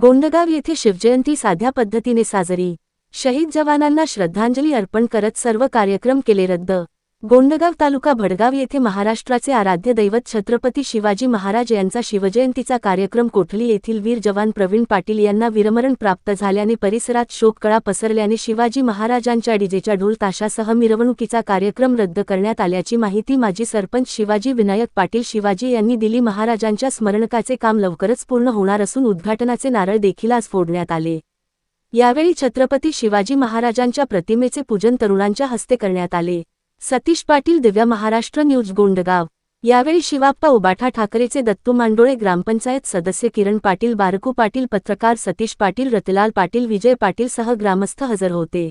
गोंडगाव येथे शिवजयंती साध्या पद्धतीने साजरी. शहीद जवानांना श्रद्धांजली अर्पण करत सर्व कार्यक्रम केले रद्द. गोंडगाव तालुका भडगाव येथे महाराष्ट्राचे आराध्य दैवत छत्रपती शिवाजी महाराज यांचा शिवजयंतीचा कार्यक्रम कोठली येथील वीर जवान प्रवीण पाटील यांना वीरमरण प्राप्त झाल्याने परिसरात शोककळा पसरल्याने शिवाजी महाराजांच्या डीजेच्या ढोल ताशासह मिरवणुकीचा कार्यक्रम रद्द करण्यात आल्याची माहिती माजी सरपंच शिवाजी विनायक पाटील शिवाजी यांनी दिली. महाराजांच्या स्मरणकाचे काम लवकरच पूर्ण होणार असून उद्घाटनाचे नारळ देखील आज फोडण्यात आले. यावेळी छत्रपती शिवाजी महाराजांच्या प्रतिमेचे पूजन तरुणांच्या हस्ते करण्यात आले. सतीश पाटील दिव्या महाराष्ट्र न्यूज गोंडगाव. यावेळी शिवाप्पा उबाठा ठाकरेचे दत्तू मांडोळे ग्रामपंचायत सदस्य किरण पाटील बारकू पाटील पत्रकार सतीश पाटील रतलाल पाटील विजय पाटील सह ग्रामस्थ हजर होते.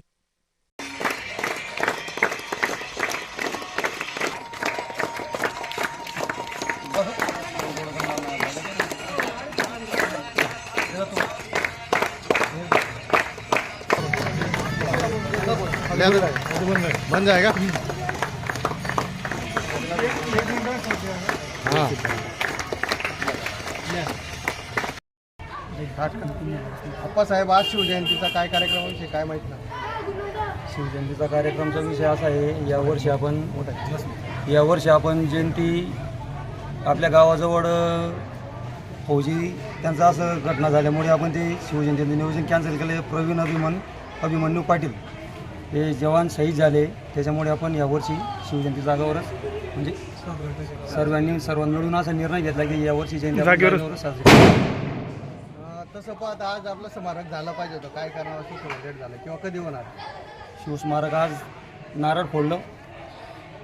बन जाएगा हाँ साहेब आज शिवजयंतीचा काय कार्यक्रम विषय काय माहीत नाही. शिवजयंतीचा कार्यक्रमचा विषय असा आहे यावर्षी आपण यावर्षी आपण जयंती आपल्या गावाजवळ फौजी त्यांचं असं घटना झाल्यामुळे आपण ते शिवजयंतीचं नियोजन कॅन्सल केले प्रवीण अभिमन अभिमन्यू पाटील हे जवान शहीद झाले. त्याच्यामुळे आपण यावर्षी शिवजयंती जागावरच म्हणजे सर्वांनी सर्वांनी मिळून असा निर्णय घेतला की यावर्षी जयंती आपण जागेवरच. साजरी करू. अं, तसं पाहता आज आपलं स्मारक झालं पाहिजे होतं. काय कारणावर सेलिब्रेट झालं. किंवा कधी होणार? शिवस्मारक आज नारळ फोडलं.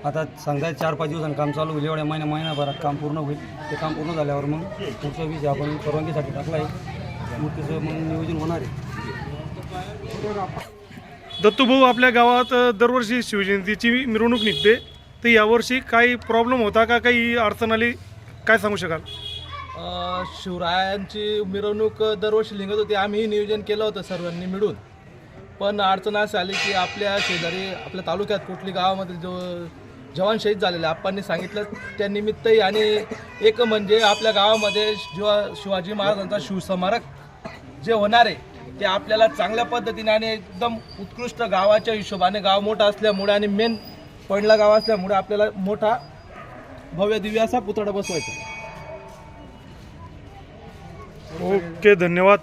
आता सांगतायत चार पाच दिवसांनी काम चालू होईल. एवढ्या महिन्या महिन्याभरात काम पूर्ण होईल. ते काम पूर्ण झाल्यावर मग पुढचा विषय आपण परवानगीसाठी टाकला आहे. मूर्तीचं मग नियोजन होणार आहे. दत्तूभाऊ आपल्या गावात अ, दरवर्षी शिवजयंतीची मिरवणूक निघते. तर यावर्षी काही प्रॉब्लेम होता का? काही अडचण आली? काय सांगू शकाल? अ, शिवरायांची मिरवणूक दरवर्षी लिंगत होती. आम्ही नियोजन केलं होतं सर्वांनी मिळून. पण अडचण अशी आली की आपल्या शेजारी आपल्या तालुक्यात कुठली गावामध्ये जो जवान शहीद झालेले आप्पांनी सांगितलं. त्यानिमित्तही आणि एक म्हणजे आपल्या गावामध्ये शिवा शिवाजी महाराजांचा शिवस्मारक जे होणार आहे ते आपल्याला चांगल्या पद्धतीने आणि एकदम उत्कृष्ट गावाच्या हिशोबाने गाव मोठा असल्यामुळे आणि मेन पैंडला गाव असल्यामुळे आपल्याला मोठा भव्य दिव्य असा पुतळा बसवायचा. ओके धन्यवाद.